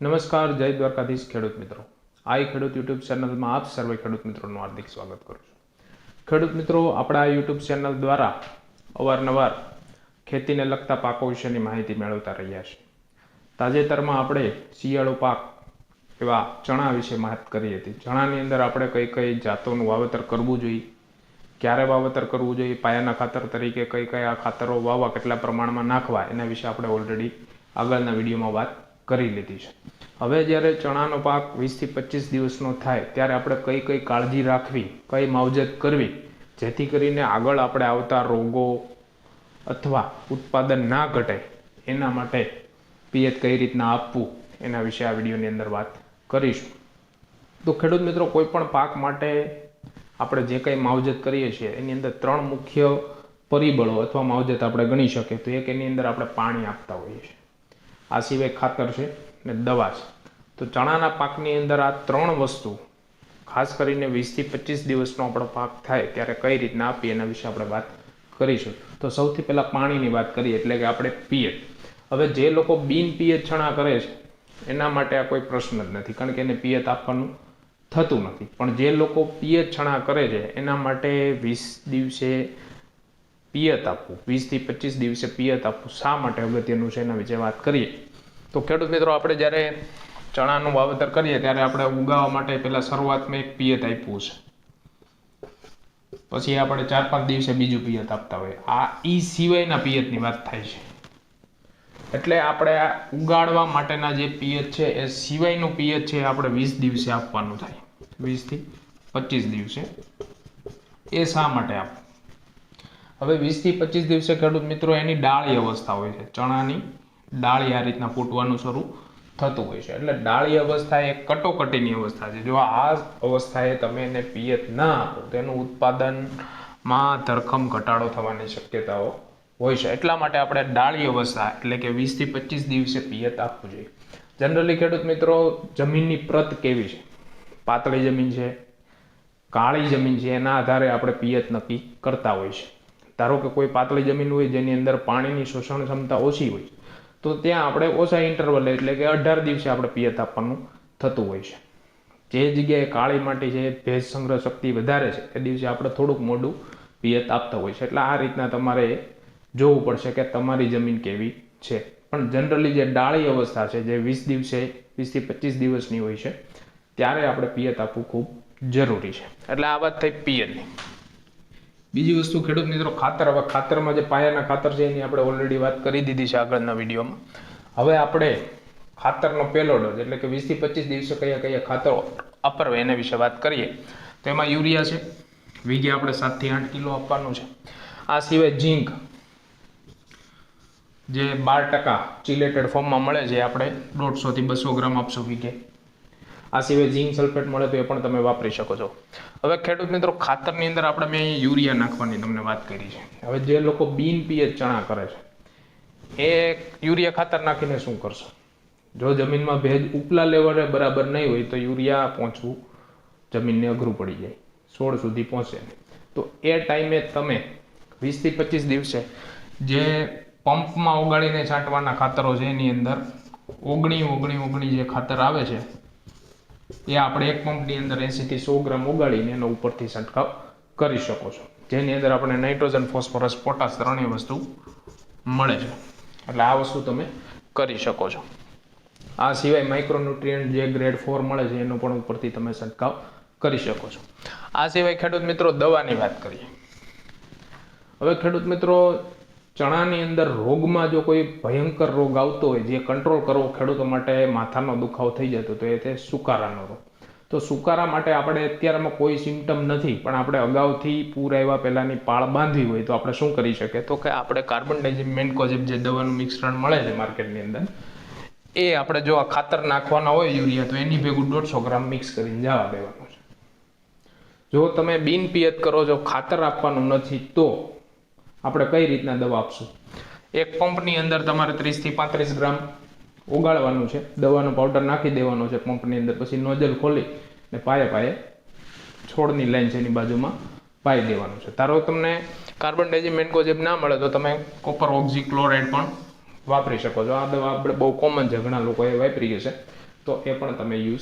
નમસ્કાર, જય દ્વારકાધીશ ખેડૂત મિત્રો. આ ખેડૂત યુટ્યુબ ચેનલમાં આપ સર્વે ખેડૂત મિત્રોનું હાર્દિક સ્વાગત કરું છું. ખેડૂત મિત્રો, આપણા યુટ્યુબ ચેનલ દ્વારા અવારનવાર ખેતીને લગતા પાકો વિશેની માહિતી મેળવતા રહ્યા છે તાજેતરમાં આપણે શિયાળો પાક એવા ચણા વિશે વાત કરી હતી. ચણાની અંદર આપણે કઈ કઈ જાતોનું વાવેતર કરવું જોઈએ, ક્યારે વાવેતર કરવું જોઈએ, પાયાના ખાતર તરીકે કઈ કયા ખાતરો વાવવા, કેટલા પ્રમાણમાં નાખવા, એના વિશે આપણે ઓલરેડી આગળના વિડીયોમાં વાત કરી લીધી છે. હવે જ્યારે ચણાનો પાક વીસથી પચીસ દિવસનો થાય, ત્યારે આપણે કઈ કઈ કાળજી રાખવી, કઈ માવજત કરવી, જેથી કરીને આગળ આપણે આવતા રોગો અથવા ઉત્પાદન ના ઘટે એના માટે પિયત કઈ રીતના આપવું, એના વિશે આ વિડીયોની અંદર વાત કરીશું. તો ખેડૂત મિત્રો, કોઈ પણ પાક માટે આપણે જે કંઈ માવજત કરીએ છીએ, એની અંદર ત્રણ મુખ્ય પરિબળો અથવા માવજત આપણે ગણી શકીએ, તો એક એની અંદર આપણે પાણી આપતા હોઈએ છીએ. આ સિવાય ખાતર છે ને દવા છે. તો ચણાના પાકની અંદર આ ત્રણ વસ્તુ, ખાસ કરીને વીસથી પચીસ દિવસનો આપણો પાક થાય ત્યારે કઈ રીતના આપીએ એના વિશે આપણે વાત કરીશું. તો સૌથી પહેલાં પાણીની વાત કરીએ એટલે કે આપણે પિયત. હવે જે લોકો બિન પિયત છણા કરે છે, એના માટે આ કોઈ પ્રશ્ન જ નથી, કારણ કે એને પિયત આપવાનું થતું નથી. પણ જે લોકો પિયત છણા કરે છે, એના માટે વીસ દિવસે પિયત આપવું. વીસથી પચીસ દિવસે પિયત આપવું. શા માટે અગત્યનું છે એના વિશે વાત કરીએ. તો ખેડૂત મિત્રો, આપણે જ્યારે ચણાનું વાવેતર કરીએ, ત્યારે આપણે ઉગાવવા માટે પહેલાં શરૂઆતમાં એક પિયત આપ્યું છે. પછી આપણે ચાર પાંચ દિવસે બીજું પિયત આપતા હોય આ ઈ સિવાયના પિયતની વાત થાય છે. એટલે આપણે આ ઉગાડવા માટેના જે પિયત છે, એ સિવાયનું પિયત છે આપણે વીસ દિવસે આપવાનું થાય. વીસથી પચીસ દિવસે. એ શા માટે આપવું? હવે વીસથી પચીસ દિવસે ખેડૂત મિત્રો એની ડાળી અવસ્થા હોય છે. ચણાની ડાળી આ રીતના ફૂટવાનું શરૂ થતું હોય છે. એટલે ડાળી અવસ્થા એ કટોકટીની અવસ્થા છે. જો આ અવસ્થાએ તમે એને પિયત ના આપો, તો એનું ઉત્પાદનમાં ધરખમ ઘટાડો થવાની શક્યતાઓ હોય છે. એટલા માટે આપણે ડાળી અવસ્થા એટલે કે વીસથી પચીસ દિવસે પિયત આપવું જોઈએ. જનરલી ખેડૂત મિત્રો, જમીનની પ્રત કેવી છે? પાતળી જમીન છે, કાળી જમીન છે, એના આધારે આપણે પિયત નક્કી કરતા હોય છે. ધારો કે કોઈ પાતળી જમીન હોય જેની અંદર પાણીની શોષણ ક્ષમતા ઓછી હોય તો ત્યાં આપણે ઓછા ઇન્ટરવલ એટલે કે અઢાર દિવસે આપણે પિયત આપવાનું થતું હોય છે. જે જગ્યાએ કાળી માટી છે, ભેજ સંગ્રહ શક્તિ વધારે છે એ દિવસે આપણે થોડુંક મોડું પિયત આપતા હોય છે. એટલે આ રીતના તમારે જોવું પડશે કે તમારી જમીન કેવી છે. પણ જનરલી જે ડાળી અવસ્થા છે, જે વીસ દિવસે વીસથી પચીસ દિવસની હોય છે, ત્યારે આપણે પિયત આપવું ખૂબ જરૂરી છે. એટલે આ વાત થઈ પિયતની. બીજી વસ્તુ ખેડૂત મિત્રો, ખાતર. હવે ખાતરમાં જે પાયાના ખાતર છે એની આપણે ઓલરેડી વાત કરી દીધી છે આગળના વિડીયોમાં. હવે આપણે ખાતરનો પહેલો ડોઝ, એટલે કે વીસથી પચીસ દિવસે કયા કયા ખાતરો વાપરવા એના વિશે વાત કરીએ. તો એમાં યુરિયા છે વીઘે આપણે સાતથી આઠ કિલો આપવાનું છે. આ સિવાય ઝીંક, જે બાર ટકા ચિલેટેડ ફોર્મમાં મળે છે આપણે દોઢસોથી બસો ગ્રામ આપશું વીઘે આ સિવાય ઝીંક સલ્ફેટ મળે તો એ પણ તમે વાપરી શકો છો. હવે ખેડૂત મિત્રો, ખાતરની અંદર આપણે મેં યુરિયા નાખવાની તમને વાત કરી છે. હવે જે લોકો બિન પિયત ચણા કરે છે, એ યુરિયા ખાતર નાખીને શું કરશે? જો જમીનમાં ભેજ ઉપલા લેવલે બરાબર નહીં હોય તો યુરિયા પહોંચવું જમીનને અઘરું પડી જાય, સોળ સુધી પહોંચે તો એ ટાઈમે તમે વીસથી પચીસ દિવસે જે પંપમાં ઓગાળીને છાંટવાના ખાતરો છે એની અંદર ઓગણી ઓગણી ઓગણી જે ખાતર આવે છે એ આપણે એક પંપની અંદર એંસીથી સો ગ્રામ ઉગાડીને એનો ઉપરથી છંટકાવ કરી શકો છો. જેની અંદર આપણે નાઇટ્રોજન ફોસ્ફરસ પોટાશ ત્રણેય વસ્તુ મળે છે. એટલે આ વસ્તુ તમે કરી શકો છો. આ સિવાય માઇક્રોન્યુટ્રિયન્ટ જે ગ્રેડ ફોર મળે છે, એનો પણ ઉપરથી તમે છંટકાવ કરી શકો છો. આ સિવાય ખેડૂત મિત્રો દવાની વાત કરીએ. હવે ખેડૂત મિત્રો ચણાની અંદર રોગમાં જો કોઈ ભયંકર રોગ આવતો હોય, જે કંટ્રોલ કરવો ખેડૂતો માટે માથાનો દુખાવો થઈ જતો તો એ તે સુકારાનો રોગ. તો સુકારા માટે આપણે અત્યારમાં કોઈ સિમ્ટમ નથી, પણ આપણે અગાઉથી પૂર આવ્યા પહેલાંની પાળ બાંધવી હોય, તો આપણે શું કરી શકીએ? તો કે આપણે કાર્બન ડાઇઝિમ મેન્કોઝિબ જે દવાનું મિશ્રણ મળે છે માર્કેટની અંદર, એ આપણે જો આ ખાતર નાખવાના હોય યુરિયા, તો એની ભેગું દોઢસો ગ્રામ મિક્સ કરીને જવા દેવાનું છે. જો તમે બિનપિયત કરો છો, ખાતર આપવાનું નથી, તો આપણે કઈ રીતના દવા આપશું? એક પંપની અંદર તમારે ત્રીસથી પાંત્રીસ ગ્રામ ઉગાડવાનું છે. દવાનો પાવડર નાખી દેવાનો છે પંપની અંદર. પછી નોઝલ ખોલી ને પાયે પાયે છોડની લાઈન છે એની બાજુમાં પાઈ દેવાનું છે. ધારો તમને કાર્બન ડાઇઝિમેન્કોઝેબ ના મળે તો તમે કોપર ઓક્ઝી ક્લોરાઇડ પણ વાપરી શકો છો. આ દવા આપણે બહુ કોમન છે. ઘણા લોકોએ વાપરી છે. તો એ પણ તમે યુઝ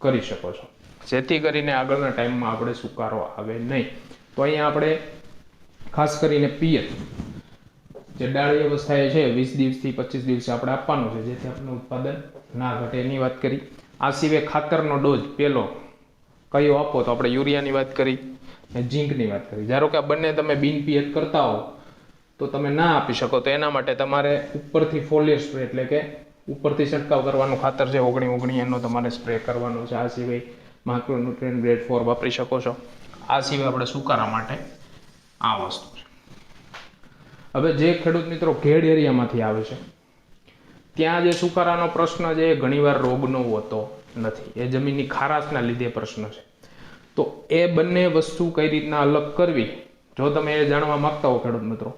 કરી શકો છો. જેથી કરીને આગળના ટાઈમમાં આપણે સુકારો આવે નહીં. તો અહીંયા આપણે ખાસ કરીને પિયત. જે ડાળી અવસ્થાએ છે, વીસ દિવસથી પચીસ દિવસે આપણે આપવાનું છે, જેથી આપણું ઉત્પાદન ના ઘટે એની વાત કરી. આ સિવાય ખાતરનો ડોઝ પહેલો કયો આપો તો આપણે યુરિયાની વાત કરી ને ઝીંકની વાત કરી. ધારો કે આ બંને તમે બિન પિયત કરતા હો, તો તમે ના આપી શકો. તો એના માટે તમારે ઉપરથી ફોલિયર સ્પ્રે એટલે કે ઉપરથી છંટકાવ કરવાનું ખાતર છે, ઓગણી ઓગણી એનો તમારે સ્પ્રે કરવાનો છે. આ સિવાય માઇક્રોન્યુટ્રિયન ગ્રેડ ફોર વાપરી શકો છો. આ સિવાય આપણે સુકારા માટે આ વસ્તુ છે. હવે જે ખેડૂત મિત્રો ઘેડ એરિયામાંથી આવે છે, ત્યાં જે સુકારાનો પ્રશ્ન છે, એ ઘણીવાર રોગનો હોતો નથી. એ જમીનની ખારાશના લીધે પ્રશ્ન છે. તો એ બંને વસ્તુ કઈ રીતના અલગ કરવી, જો તમે એ જાણવા માંગતા હો ખેડૂત મિત્રો,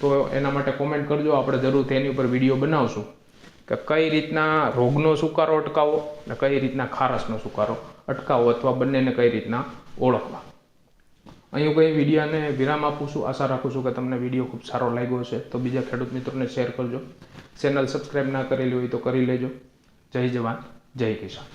તો એના માટે કોમેન્ટ કરજો. આપણે જરૂરથી એની ઉપર વીડિયો બનાવશું કે કઈ રીતના રોગનો સુકારો અટકાવો અને કઈ રીતના ખારસનો સુકારો અટકાવો અથવા બંનેને કઈ રીતના ઓળખવા. અહીં કંઈ વિડીયાને વિરામ આપું છું, આશા રાખું છું કે તમને વીડિયો ખૂબ સારો લાગ્યો છે તો બીજા ખેડૂત મિત્રોને શેર કરજો. ચેનલ સબસ્ક્રાઈબ ના કરેલી હોય તો કરી લેજો. જય જવાન, જય કિસાન.